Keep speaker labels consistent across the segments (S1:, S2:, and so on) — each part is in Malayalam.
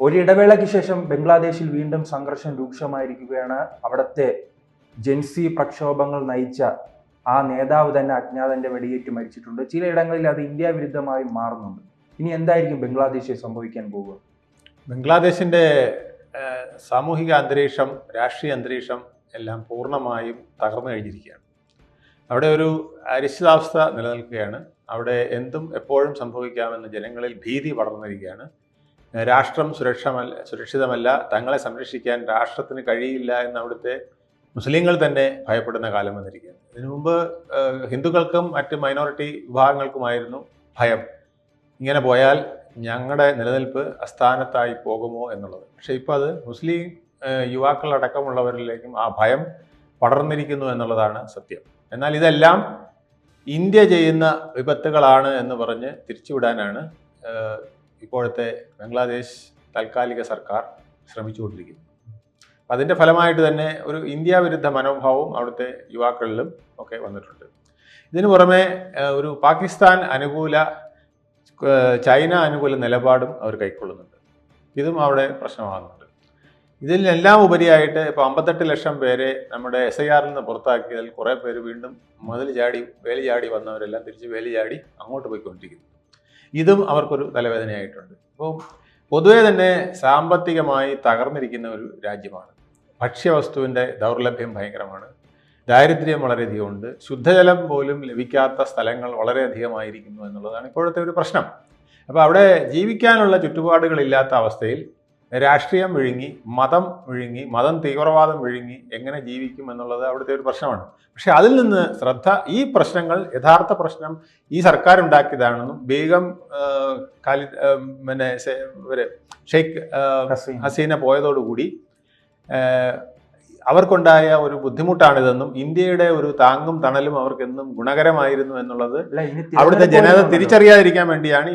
S1: ഒരിടവേളയ്ക്ക് ശേഷം ബംഗ്ലാദേശിൽ വീണ്ടും സംഘർഷം രൂക്ഷമായിരിക്കുകയാണ് അവിടുത്തെ ജെൻസി പ്രക്ഷോഭങ്ങൾ നയിച്ച ആ നേതാവ് തന്നെ അജ്ഞാതന്റെ വെടിയേറ്റ് മരിച്ചിട്ടുണ്ട്. ചിലയിടങ്ങളിൽ അത് ഇന്ത്യ വിരുദ്ധമായി മാറുന്നുണ്ട്. ഇനി എന്തായിരിക്കും ബംഗ്ലാദേശിൽ സംഭവിക്കാൻ പോവുക?
S2: ബംഗ്ലാദേശിന്റെ സാമൂഹിക അന്തരീക്ഷം രാഷ്ട്രീയ അന്തരീക്ഷം എല്ലാം പൂർണമായും തകർന്നു കഴിഞ്ഞിരിക്കുകയാണ്. അവിടെ ഒരു അരിശിതാവസ്ഥ നിലനിൽക്കുകയാണ്. അവിടെ എന്തും എപ്പോഴും സംഭവിക്കാമെന്ന് ജനങ്ങളിൽ ഭീതി പടർന്നിരിക്കുകയാണ്. ഏഹ്, രാഷ്ട്രം സുരക്ഷമല്ല സുരക്ഷിതമല്ല തങ്ങളെ സംരക്ഷിക്കാൻ രാഷ്ട്രത്തിന് കഴിയില്ല എന്ന് അവിടുത്തെ മുസ്ലിങ്ങൾ തന്നെ ഭയപ്പെടുന്ന കാലം വന്നിരിക്കുകയാണ് ഇതിനു മുമ്പ് ഹിന്ദുക്കൾക്കും മറ്റ് മൈനോറിറ്റി വിഭാഗങ്ങൾക്കുമായിരുന്നു ഭയം. ഇങ്ങനെ പോയാൽ ഞങ്ങളുടെ നിലനിൽപ്പ് അസ്ഥാനത്തായി പോകുമോ എന്നുള്ളത്. പക്ഷേ ഇപ്പോൾ അത് മുസ്ലിം യുവാക്കളടക്കമുള്ളവരിലേക്കും ആ ഭയം പടർന്നിരിക്കുന്നു എന്നുള്ളതാണ് സത്യം. എന്നാൽ ഇതെല്ലാം ഇന്ത്യ ചെയ്യുന്ന വിപത്തുകളാണ് എന്ന് പറഞ്ഞ് തിരിച്ചുവിടാനാണ് ഇപ്പോഴത്തെ ബംഗ്ലാദേശ് താൽക്കാലിക സർക്കാർ ശ്രമിച്ചുകൊണ്ടിരിക്കുന്നു. അതിന്റെ ഫലമായിട്ട് തന്നെ ഒരു ഇന്ത്യ വിരുദ്ധ മനോഭാവവും അവിടുത്തെ യുവാക്കളിലും ഒക്കെ വന്നിട്ടുണ്ട്. ഇതിനു പുറമെ ഒരു പാകിസ്ഥാൻ അനുകൂല ചൈന അനുകൂല നിലപാടും അവർ കൈക്കൊള്ളുന്നുണ്ട്. ഇതും അവിടെ പ്രശ്നമാകുന്നുണ്ട്. ഇതിലെല്ലാം ഉപരിയായിട്ട് ഇപ്പോൾ അമ്പത്തെട്ട് ലക്ഷം പേരെ നമ്മുടെ എസ് ഐ ആറിൽ നിന്ന് പുറത്താക്കിയതിൽ കുറേ പേര് വീണ്ടും മതിൽ ചാടി വേലി ചാടി വന്നവരെല്ലാം തിരിച്ച് വേലി ചാടി അങ്ങോട്ട് പോയിക്കൊണ്ടിരിക്കുന്നു. ഇതും അവർക്കൊരു തലവേദനയായിട്ടുണ്ട്. അപ്പോൾ പൊതുവേ തന്നെ സാമ്പത്തികമായി തകർന്നിരിക്കുന്ന ഒരു രാജ്യമാണ്. ഭക്ഷ്യവസ്തുവിന്റെ ദൗർലഭ്യം ഭയങ്കരമാണ്. ദാരിദ്ര്യം വളരെയധികം ഉണ്ട്. ശുദ്ധജലം പോലും ലഭിക്കാത്ത സ്ഥലങ്ങൾ വളരെയധികമായിരിക്കുന്നു എന്നുള്ളതാണ് ഇപ്പോഴത്തെ ഒരു പ്രശ്നം. അപ്പോൾ അവിടെ ജീവിക്കാനുള്ള ചുറ്റുപാടുകളില്ലാത്ത അവസ്ഥയിൽ രാഷ്ട്രീയം വിഴുങ്ങി മതം വിഴുങ്ങി മതം തീവ്രവാദം വിഴുങ്ങി എങ്ങനെ ജീവിക്കും എന്നുള്ളത് അവിടുത്തെ ഒരു പ്രശ്നമാണ് പക്ഷെ അതിൽ നിന്ന് ശ്രദ്ധ ഈ പ്രശ്നങ്ങൾ യഥാർത്ഥ പ്രശ്നം ഈ സർക്കാർ ഉണ്ടാക്കിയതാണെന്നും ബീഗം ഖാലിദ് പിന്നെ ഇവർ ഷെയ്ഖ്
S1: ഹസീന.
S2: പോയതോടുകൂടി അവർക്കുണ്ടായ ഒരു ബുദ്ധിമുട്ടാണിതെന്നും ഇന്ത്യയുടെ ഒരു താങ്ങും തണലും അവർക്കെന്നും ഗുണകരമായിരുന്നു എന്നുള്ളത് അവിടുത്തെ ജനത തിരിച്ചറിയാതിരിക്കാൻ വേണ്ടിയാണ്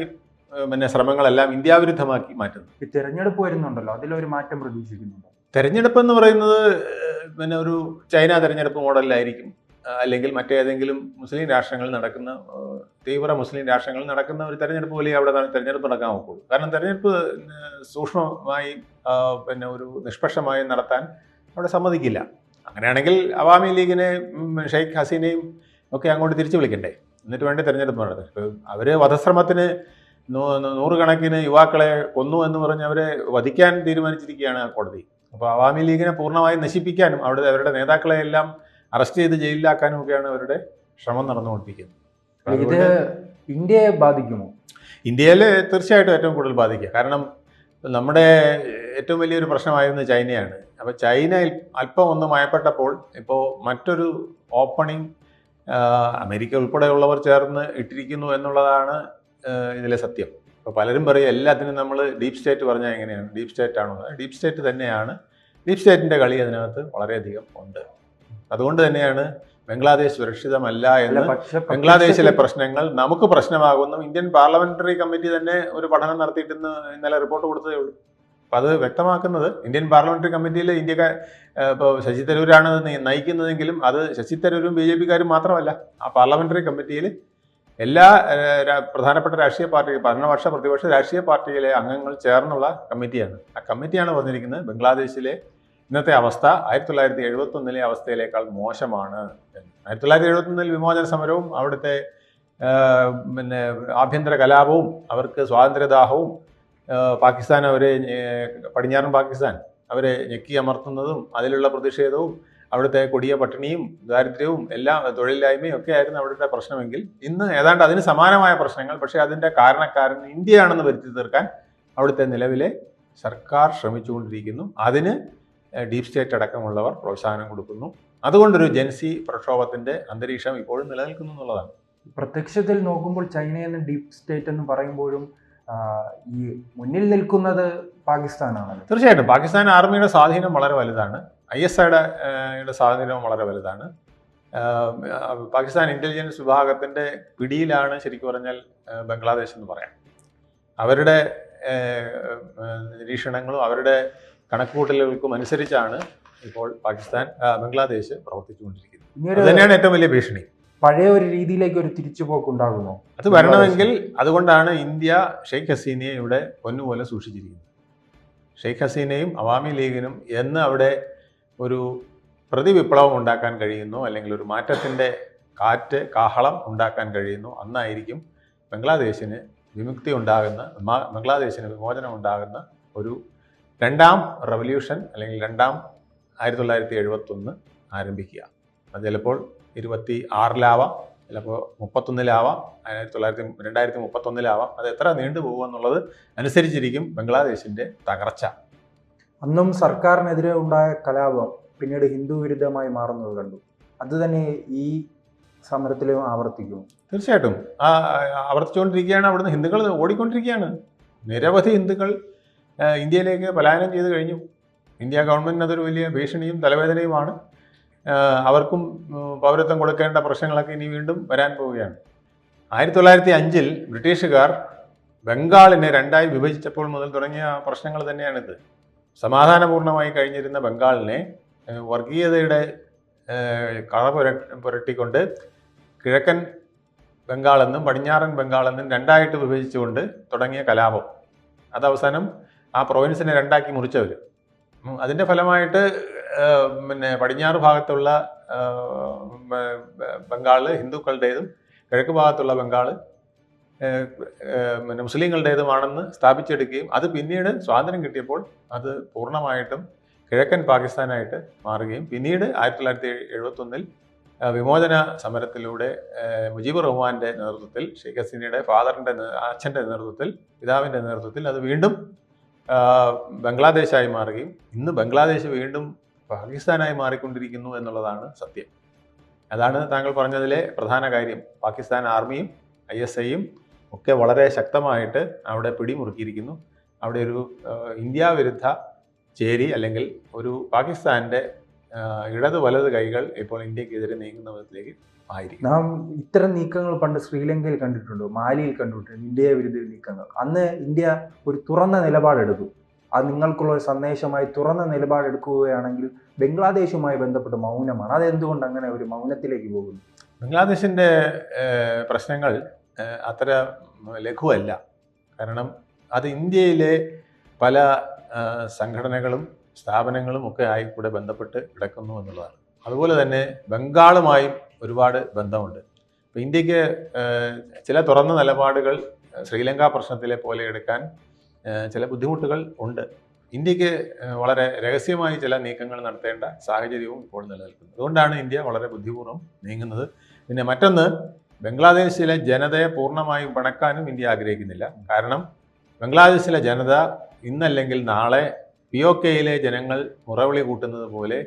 S2: പിന്നെ ശ്രമങ്ങളെല്ലാം ഇന്ത്യാവിരുദ്ധമാക്കി വിരുദ്ധമാക്കി
S1: ഈ തെരഞ്ഞെടുപ്പ് വരുന്നുണ്ടല്ലോ അതിലൊരു മാറ്റം പ്രതീക്ഷിക്കുന്നുണ്ടോ?
S2: തെരഞ്ഞെടുപ്പ് എന്ന് പറയുന്നത് പിന്നെ ഒരു ചൈന തെരഞ്ഞെടുപ്പ് മോഡലിലായിരിക്കും. അല്ലെങ്കിൽ മറ്റേതെങ്കിലും മുസ്ലിം രാഷ്ട്രങ്ങളിൽ നടക്കുന്ന തീവ്ര മുസ്ലിം രാഷ്ട്രങ്ങളിൽ നടക്കുന്ന ഒരു തെരഞ്ഞെടുപ്പ് പോലെ അവിടെ തെരഞ്ഞെടുപ്പ് നടക്കാൻ നോക്കുള്ളൂ കാരണം തെരഞ്ഞെടുപ്പ് സൂക്ഷ്മമായി പിന്നെ ഒരു നിഷ്പക്ഷമായി നടത്താൻ അവിടെ സമ്മതിക്കില്ല. അങ്ങനെയാണെങ്കിൽ അവാമി ലീഗിനെ ഷെയ്ഖ് ഹസീനയും ഒക്കെ അങ്ങോട്ട് തിരിച്ചു വിളിക്കണ്ടേ? എന്നിട്ട് വേണ്ടി തെരഞ്ഞെടുപ്പ് നടത്തും അവർ വധശ്രമത്തിന് നൂറുകണക്കിന് യുവാക്കളെ കൊന്നു എന്ന് പറഞ്ഞ് അവരെ വധിക്കാൻ തീരുമാനിച്ചിരിക്കുകയാണ് കോടതി. അപ്പോൾ അവാമി ലീഗിനെ പൂർണമായി നശിപ്പിക്കാനും അവിടെ അവരുടെ നേതാക്കളെ എല്ലാം അറസ്റ്റ് ചെയ്ത് ജയിലിലാക്കാനും ഒക്കെയാണ് അവരുടെ ശ്രമം നടന്നുകൊണ്ടിരിക്കുന്നത്.
S1: ഇത് ഇന്ത്യയെ ബാധിക്കുമോ?
S2: ഇന്ത്യയിൽ തീർച്ചയായിട്ടും ഏറ്റവും കൂടുതൽ ബാധിക്കുക. കാരണം നമ്മുടെ ഏറ്റവും വലിയൊരു പ്രശ്നമായിരുന്നത് ചൈനയാണ്. അപ്പോൾ ചൈന അല്പം ഒന്ന് മയപ്പെട്ടപ്പോൾ ഇപ്പോൾ മറ്റൊരു ഓപ്പണിംഗ് അമേരിക്ക ഉൾപ്പെടെയുള്ളവർ ചേർന്ന് ഇട്ടിരിക്കുന്നു എന്നുള്ളതാണ് ഇതിലെ സത്യം. അപ്പോൾ പലരും പറയും എല്ലാത്തിനും നമ്മൾ ഡീപ് സ്റ്റേറ്റ് പറഞ്ഞാൽ എങ്ങനെയാണ്? ഡീപ് സ്റ്റേറ്റ് ആണോ ഡീപ് സ്റ്റേറ്റ് തന്നെയാണ്. ഡീപ് സ്റ്റേറ്റിന്റെ കളി അതിനകത്ത് വളരെയധികം ഉണ്ട്. അതുകൊണ്ട് തന്നെയാണ് ബംഗ്ലാദേശ് സുരക്ഷിതമല്ല എന്ന് ബംഗ്ലാദേശിലെ പ്രശ്നങ്ങൾ നമുക്ക് പ്രശ്നമാകുന്നു. ഇന്ത്യൻ പാർലമെന്ററി കമ്മിറ്റി തന്നെ ഒരു പഠനം നടത്തിയിട്ടുന്ന് ഇന്നലെ റിപ്പോർട്ട് കൊടുത്തതേ ഉള്ളൂ. അപ്പം അത് വ്യക്തമാക്കുന്നത് ഇന്ത്യൻ പാർലമെന്ററി കമ്മിറ്റിയിൽ ഇന്ത്യക്കാ ഇപ്പോൾ ശശി തരൂരാണ് നയിക്കുന്നതെങ്കിലും അത് ശശി തരൂരും ബി ജെ പിക്കാരും മാത്രമല്ല ആ പാർലമെന്ററി കമ്മിറ്റിയിൽ എല്ലാ പ്രധാനപ്പെട്ട രാഷ്ട്രീയ പാർട്ടി ഭരണപക്ഷ പ്രതിപക്ഷ രാഷ്ട്രീയ പാർട്ടിയിലെ അംഗങ്ങൾ ചേർന്നുള്ള കമ്മിറ്റിയാണ് ആ കമ്മിറ്റിയാണ് പറഞ്ഞിരിക്കുന്നത് ബംഗ്ലാദേശിലെ ഇന്നത്തെ അവസ്ഥ ആയിരത്തി തൊള്ളായിരത്തി എഴുപത്തി ഒന്നിലെ അവസ്ഥയിലേക്കാൾ മോശമാണ്. ആയിരത്തി തൊള്ളായിരത്തി എഴുപത്തി ഒന്നിൽ വിമോചന സമരവും അവിടുത്തെ പിന്നെ ആഭ്യന്തര കലാപവും അവർക്ക് സ്വാതന്ത്ര്യദാഹവും പാകിസ്ഥാൻ അവരെ പടിഞ്ഞാറൻ പാകിസ്ഥാൻ അവരെ ഞെക്കി അമർത്തുന്നതും അതിലുള്ള പ്രതിഷേധവും അവിടുത്തെ കൊടിയ പട്ടിണിയും ദാരിദ്ര്യവും എല്ലാം തൊഴിലില്ലായ്മയും ഒക്കെ ആയിരുന്നു അവിടുത്തെ പ്രശ്നമെങ്കിൽ ഇന്ന് ഏതാണ്ട് അതിന് സമാനമായ പ്രശ്നങ്ങൾ പക്ഷേ അതിന്റെ കാരണക്കാരൻ ഇന്ത്യയാണെന്ന് വരുത്തി തീർക്കാൻ അവിടുത്തെ നിലവിലെ സർക്കാർ ശ്രമിച്ചുകൊണ്ടിരിക്കുന്നു. അതിന് ഡീപ് സ്റ്റേറ്റ് അടക്കമുള്ളവർ പ്രോത്സാഹനം കൊടുക്കുന്നു. അതുകൊണ്ടൊരു ജൻസി പ്രക്ഷോഭത്തിന്റെ അന്തരീക്ഷം ഇപ്പോഴും നിലനിൽക്കുന്നു എന്നുള്ളതാണ്.
S1: പ്രത്യക്ഷത്തിൽ നോക്കുമ്പോൾ ചൈനയെന്ന് ഡീപ് സ്റ്റേറ്റ് എന്ന് പറയുമ്പോഴും ഈ മുന്നിൽ നിൽക്കുന്നത് പാകിസ്ഥാനാണല്ലോ.
S2: തീർച്ചയായിട്ടും. പാകിസ്ഥാൻ ആർമിയുടെ സ്വാധീനം വളരെ വലുതാണ്. ഐ എസ് ഐയുടെ സ്വാധീനവും വളരെ വലുതാണ്. പാകിസ്ഥാൻ ഇന്റലിജൻസ് വിഭാഗത്തിന്റെ പിടിയിലാണ് ശരിക്കും പറഞ്ഞാൽ ബംഗ്ലാദേശ് എന്ന് പറയാം. അവരുടെ നിരീക്ഷണങ്ങളും അവരുടെ കണക്കുകൂട്ടലുകൾക്കും അനുസരിച്ചാണ് ഇപ്പോൾ പാകിസ്ഥാൻ ബംഗ്ലാദേശ് പ്രവർത്തിച്ചുകൊണ്ടിരിക്കുന്നത്. അത് തന്നെയാണ് ഏറ്റവും വലിയ ഭീഷണി.
S1: പഴയ ഒരു രീതിയിലേക്ക് ഒരു തിരിച്ചുപോക്ക് ഉണ്ടാകുമോ
S2: അത് വരണമെങ്കിൽ അതുകൊണ്ടാണ് ഇന്ത്യ ഷെയ്ഖ് ഹസീനയെ ഇവിടെ പൊന്നുപോലെ സൂക്ഷിച്ചിരിക്കുന്നത്. ഷെയ്ഖ് ഹസീനയും അവാമി ലീഗിനും എന്ന് അവിടെ ഒരു പ്രതിവിപ്ലവം ഉണ്ടാക്കാൻ കഴിയുന്നു അല്ലെങ്കിൽ ഒരു മാറ്റത്തിന്റെ കാറ്റ് കാഹളം ഉണ്ടാക്കാൻ കഴിയുന്നു അന്നായിരിക്കും ബംഗ്ലാദേശിന് വിമുക്തി ഉണ്ടാകുന്ന ബംഗ്ലാദേശിന് വിമോചനം ഉണ്ടാകുന്ന ഒരു രണ്ടാം റവല്യൂഷൻ അല്ലെങ്കിൽ രണ്ടാം ആയിരത്തി തൊള്ളായിരത്തി എഴുപത്തൊന്ന് ആരംഭിക്കുക. അത് ചിലപ്പോൾ ഇരുപത്തി ആറിലാവാം ചിലപ്പോൾ മുപ്പത്തൊന്നിലാവാം ആയിരത്തി തൊള്ളായിരത്തി രണ്ടായിരത്തി മുപ്പത്തൊന്നിലാവാം അത് എത്ര നീണ്ടു പോകുമെന്നുള്ളത് അനുസരിച്ചിരിക്കും ബംഗ്ലാദേശിന്റെ തകർച്ച.
S1: അന്നും സർക്കാരിനെതിരെ ഉണ്ടായ കലാപം പിന്നീട് ഹിന്ദു വിരുദ്ധമായി മാറുന്നത് കണ്ടു. അത് തന്നെ ഈ സമരത്തിലും ആവർത്തിക്കും.
S2: തീർച്ചയായിട്ടും. ആ ആവർത്തിച്ചുകൊണ്ടിരിക്കുകയാണ് അവിടുന്ന് ഹിന്ദുക്കൾ ഓടിക്കൊണ്ടിരിക്കുകയാണ്. നിരവധി ഹിന്ദുക്കൾ ഇന്ത്യയിലേക്ക് പലായനം ചെയ്ത് കഴിഞ്ഞു. ഇന്ത്യ ഗവൺമെന്റിന് അതൊരു വലിയ ഭീഷണിയും തലവേദനയുമാണ്. അവർക്കും പൗരത്വം കൊടുക്കേണ്ട പ്രശ്നങ്ങളൊക്കെ ഇനി വീണ്ടും വരാൻ പോവുകയാണ്. ആയിരത്തി തൊള്ളായിരത്തി അഞ്ചിൽ ബ്രിട്ടീഷുകാർ ബംഗാളിനെ രണ്ടായി വിഭജിച്ചപ്പോൾ മുതൽ തുടങ്ങിയ പ്രശ്നങ്ങൾ തന്നെയാണിത്. സമാധാനപൂർണമായി കഴിഞ്ഞിരുന്ന ബംഗാളിനെ വർഗീയതയുടെ കള പുര പുരട്ടിക്കൊണ്ട് കിഴക്കൻ ബംഗാളെന്നും പടിഞ്ഞാറൻ ബംഗാളെന്നും രണ്ടായിട്ട് വിഭജിച്ചുകൊണ്ട് തുടങ്ങിയ കലാപം. അത് അവസാനം ആ പ്രൊവിൻസിനെ രണ്ടാക്കി മുറിച്ചവർ അതിന്റെ ഫലമായിട്ട് പിന്നെ പടിഞ്ഞാറ് ഭാഗത്തുള്ള ആ, ബ- ബ- ബംഗാൾ ഹിന്ദുക്കളുടേതും കിഴക്ക് ഭാഗത്തുള്ള ബംഗാൾ പിന്നെ മുസ്ലിങ്ങളുടേതുമാണെന്ന് സ്ഥാപിച്ചെടുക്കുകയും അത് പിന്നീട് സ്വാതന്ത്ര്യം കിട്ടിയപ്പോൾ അത് പൂർണമായിട്ടും കിഴക്കൻ പാകിസ്ഥാനായിട്ട് മാറുകയും പിന്നീട് ആയിരത്തി തൊള്ളായിരത്തി എഴുപത്തൊന്നിൽ വിമോചന സമരത്തിലൂടെ മുജീബ് റഹ്മാന്റെ നേതൃത്വത്തിൽ ഷെയ്ഖ് ഹസീനയുടെ ഫാദറിന്റെ അച്ഛന്റെ നേതൃത്വത്തിൽ പിതാവിന്റെ നേതൃത്വത്തിൽ അത് വീണ്ടും ബംഗ്ലാദേശായി മാറുകയും ഇന്ന് ബംഗ്ലാദേശ് വീണ്ടും പാകിസ്ഥാനായി മാറിക്കൊണ്ടിരിക്കുന്നു എന്നുള്ളതാണ് സത്യം. അതാണ് താങ്കൾ പറഞ്ഞതിലെ പ്രധാന കാര്യം. പാകിസ്ഥാൻ ആർമിയും ഐ എസ് ഐയും ഒക്കെ വളരെ ശക്തമായിട്ട് അവിടെ പിടിമുറുക്കിയിരിക്കുന്നു. അവിടെ ഒരു ഇന്ത്യ വിരുദ്ധ ചേരി അല്ലെങ്കിൽ ഒരു പാകിസ്ഥാന്റെ ഇടത് വലത് കൈകൾ ഇപ്പോൾ ഇന്ത്യക്കെതിരെ നീങ്ങുന്ന വിധത്തിലേക്ക് ആയിരിക്കും.
S1: നാം ഇത്തരം നീക്കങ്ങൾ പണ്ട് ശ്രീലങ്കയിൽ കണ്ടിട്ടുണ്ട് മാലിയിൽ കണ്ടിട്ടുണ്ട് ഇന്ത്യയെ വിരുദ്ധ നീക്കങ്ങൾ. അന്ന് ഇന്ത്യ ഒരു തുറന്ന നിലപാടെടുക്കും അത് നിങ്ങൾക്കുള്ള ഒരു സന്ദേശമായി തുറന്ന നിലപാടെടുക്കുകയാണെങ്കിൽ ബംഗ്ലാദേശുമായി ബന്ധപ്പെട്ട് മൗനമാണ്. അതെന്തുകൊണ്ട് അങ്ങനെ ഒരു മൗനത്തിലേക്ക് പോകുന്നു?
S2: ബംഗ്ലാദേശിന്റെ പ്രശ്നങ്ങൾ അത്ര ലഘുവല്ല. കാരണം അത് ഇന്ത്യയിലെ പല സംഘടനകളും സ്ഥാപനങ്ങളും ഒക്കെ ആയി കൂടെ ബന്ധപ്പെട്ട് കിടക്കുന്നു എന്നുള്ളതാണ്. അതുപോലെ തന്നെ ബംഗാളുമായും ഒരുപാട് ബന്ധമുണ്ട്. ഇപ്പം ഇന്ത്യയ്ക്ക് ചില തുറന്ന നിലപാടുകൾ ശ്രീലങ്ക പ്രശ്നത്തിലെ പോലെ എടുക്കാൻ ചില ബുദ്ധിമുട്ടുകൾ ഉണ്ട്. ഇന്ത്യയ്ക്ക് വളരെ രഹസ്യമായി ചില നീക്കങ്ങൾ നടത്തേണ്ട സാഹചര്യവും ഇപ്പോൾ നിലനിൽക്കുന്നു. അതുകൊണ്ടാണ് ഇന്ത്യ വളരെ ബുദ്ധിപൂർവം നീങ്ങുന്നത്. പിന്നെ മറ്റൊന്ന് ബംഗ്ലാദേശിലെ ജനതയെ പൂർണമായും പിണക്കാനും ഇന്ത്യ ആഗ്രഹിക്കുന്നില്ല. കാരണം ബംഗ്ലാദേശിലെ ജനത ഇന്നല്ലെങ്കിൽ നാളെ പി ഒ കെയിലെ ജനങ്ങൾ മുറവിളി കൂട്ടുന്നത് പോലെ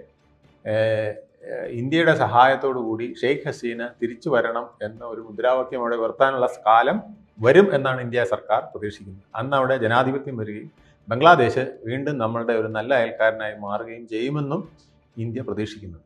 S2: ഇന്ത്യയുടെ സഹായത്തോടു കൂടി ഷെയ്ഖ് ഹസീന തിരിച്ചു വരണം എന്ന ഒരു മുദ്രാവാക്യം അവിടെ ഉയർത്താനുള്ള കാലം വരും എന്നാണ് ഇന്ത്യ സർക്കാർ പ്രതീക്ഷിക്കുന്നത്. അന്ന് അവിടെ ജനാധിപത്യം വരികയും ബംഗ്ലാദേശ് വീണ്ടും നമ്മളുടെ ഒരു നല്ല അയൽക്കാരനായി മാറുകയും ചെയ്യുമെന്നും ഇന്ത്യ പ്രതീക്ഷിക്കുന്നു.